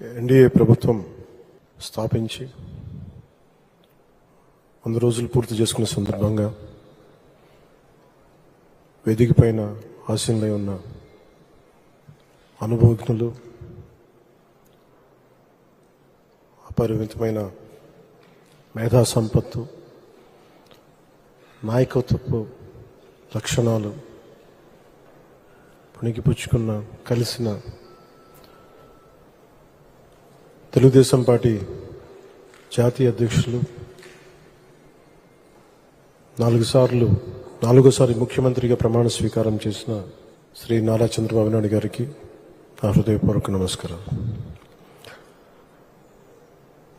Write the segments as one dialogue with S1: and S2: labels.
S1: NDA ప్రభుత్వం స్థాపించి వంద రోజులు పూర్తి చేసుకున్న సందర్భంగా వేదిక పైన ఆశీనులై ఉన్న అనుభవజ్ఞులు అపరిమితమైన మేధా సంపత్తు నాయకత్వపు లక్షణాలు పుణికిపుచ్చుకున్న కలిసిన తెలుగుదేశం పార్టీ జాతీయ అధ్యక్షులు నాలుగు సార్లు నాలుగోసారి ముఖ్యమంత్రిగా ప్రమాణ స్వీకారం చేసిన శ్రీ నారా చంద్రబాబు నాయుడు గారికి నా హృదయపూర్వక నమస్కారం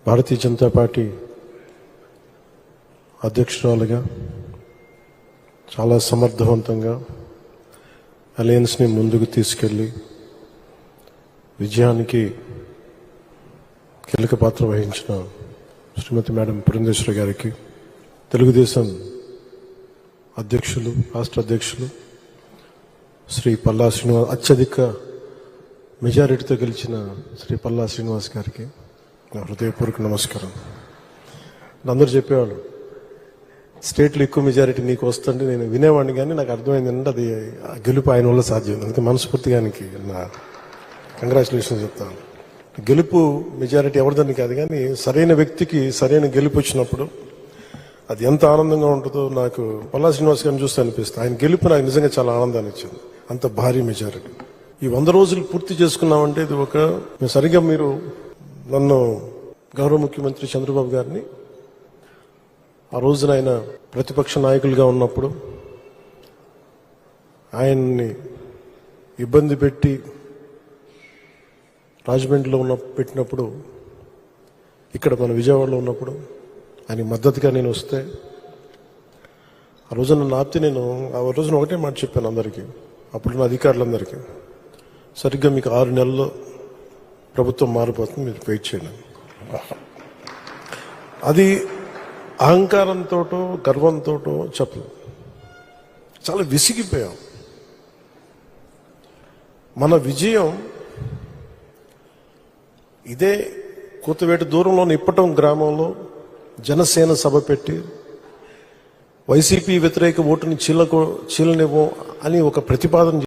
S1: భారతీయ జనతా పార్టీ అధ్యక్షురాలుగా చాలా సమర్థవంతంగా అలయన్స్ని ముందుకు తీసుకెళ్ళి విజయానికి కీలక పాత్ర వహించిన శ్రీమతి మేడం పురంధేశ్వరి గారికి తెలుగుదేశం అధ్యక్షులు రాష్ట్ర అధ్యక్షులు శ్రీ పల్లా శ్రీనివాస్ అత్యధిక మెజారిటీతో గెలిచిన శ్రీ పల్లా శ్రీనివాస్ గారికి నా హృదయపూర్వక నమస్కారం. అందరూ చెప్పేవాళ్ళు స్టేట్లో ఎక్కువ మెజారిటీ నీకు వస్తుంటే నేను వినేవాడిని కానీ నాకు అర్థమైంది అంటే అది ఆ గెలుపు ఆయన వల్ల సాధ్యం. అందుకే మనస్ఫూర్తిగా నా కంగ్రాచులేషన్స్ చెప్తాను. గెలుపు మెజారిటీ ఎవరిదని కాదు కానీ సరైన వ్యక్తికి సరైన గెలుపు వచ్చినప్పుడు అది ఎంత ఆనందంగా ఉంటుందో నాకు పల్లా శ్రీనివాస్ గారిని చూస్తే అనిపిస్తుంది. ఆయన గెలుపు నాకు నిజంగా చాలా ఆనందాన్ని ఇచ్చింది. అంత భారీ మెజారిటీ. ఈ వంద రోజులు పూర్తి చేసుకున్నామంటే ఇది ఒక సరిగ్గా మీరు నన్ను గౌరవ ముఖ్యమంత్రి చంద్రబాబు గారిని ఆ రోజున ఆయన ప్రతిపక్ష నాయకులుగా ఉన్నప్పుడు ఆయన్ని ఇబ్బంది పెట్టి రాజమండ్రిలో ఉన్న పెట్టినప్పుడు ఇక్కడ మన విజయవాడలో ఉన్నప్పుడు ఆయన మద్దతుగా నేను వస్తే ఆ రోజున నన్ను ఆపితే నేను ఆ రోజున ఒకటే మాట చెప్పాను అందరికీ అప్పుడున్న అధికారులందరికీ. సరిగ్గా మీకు ఆరు నెలల్లో ప్రభుత్వం మారిపోతుంది మీరు వెయిట్ చేయండి. అది అహంకారంతోటో గర్వంతోటో చెప్పదు చాలా విసిగిపోయాం. మన విజయం ఇదే కూతువేటి దూరంలోని నిప్పటం గ్రామంలో జనసేన సభ పెట్టి వైసీపీ వ్యతిరేక ఓటుని చీలకు చీలనివ్వం అని ఒక ప్రతిపాదన